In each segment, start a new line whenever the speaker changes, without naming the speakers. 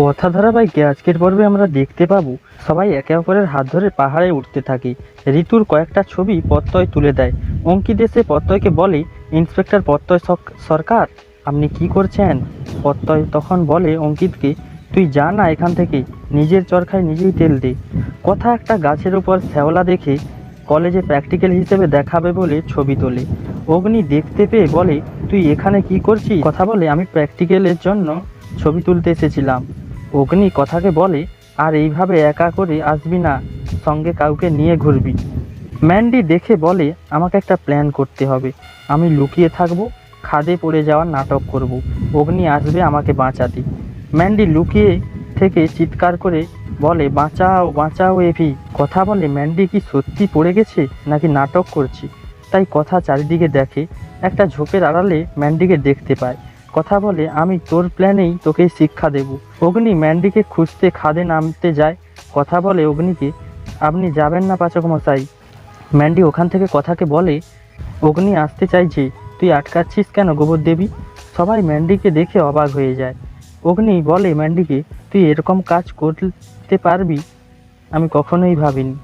কথা ধারাবাহিকে আজকের পর্বে আমরা দেখতে পাবো, সবাই একে অপরের হাত ধরে পাহাড়ে উঠতে থাকে। ঋতুর কয়েকটা ছবি পত্তয় তুলে দেয়। অঙ্কিত এসে পত্তয়কে বলে, ইন্সপেক্টর পত্তয় সরকার, আপনি কি করছেন? পত্তয় তখন বলে অঙ্কিতকে, তুই যা না এখান থেকে, নিজের চরখায় নিজেই তেল দে। কথা একটা গাছের উপর শ্যাওলা দেখে কলেজে প্র্যাকটিক্যাল হিসেবে দেখাবে বলে ছবি তোলে। অগ্নি দেখতে পেয়ে বলে, তুই এখানে কি করছিস? কথা বলে, আমি প্র্যাকটিক্যালের জন্য ছবি তুলতে এসেছিলাম। অগ্নি কথাকে বলে, আর এইভাবে একা করে আসবি না, সঙ্গে কাউকে নিয়ে ঘুরবি। ম্যান্ডি দেখে বলে, আমাকে একটা প্ল্যান করতে হবে। আমি লুকিয়ে থাকব, খাদে পড়ে যাওয়ার নাটক করব। অগ্নি আসবে আমাকে বাঁচাতে। ম্যান্ডি লুকিয়ে থেকে চিৎকার করে বলে, বাঁচাও বাঁচাও এভি। কথা বলে, ম্যান্ডি কি সত্যি পড়ে গেছে নাকি নাটক করছি? তাই কথা চারিদিকে দেখে, একটা ঝোপের আড়ালে ম্যান্ডিকে দেখতে পায়। কথা বলে, আমি তোর প্ল্যানেই তোকে শিক্ষা দেব। অগ্নি ম্যান্ডিকে খুঁজতে খাদে নামতে যায়। কথা বলে অগ্নিকে, আপনি যাবেন না পাচক মশাই ম্যান্ডি ওখান থেকে কথাকে বলে, অগ্নি আসতে চাইছে তুই আটকাচ্ছিস কেন গোবর দেবী? সবাই ম্যান্ডিকে দেখে অবাক হয়ে যায়। অগ্নি বলে ম্যান্ডিকে, তুই এরকম কাজ করতে পারবি? আমি কখনোই ভাবিনি।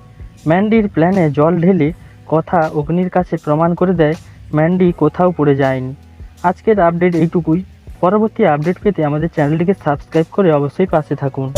ম্যান্ডির প্ল্যানে জল ঢেলে কথা অগ্নির কাছে প্রমাণ করে দেয়, ম্যান্ডি কোথাও পড়ে যায়নি। আজকের আপডেট এইটুকুই। পরবর্তী আপডেট পেতে আমাদের চ্যানেলটিকে সাবস্ক্রাইব করে অবশ্যই পাশে থাকুন।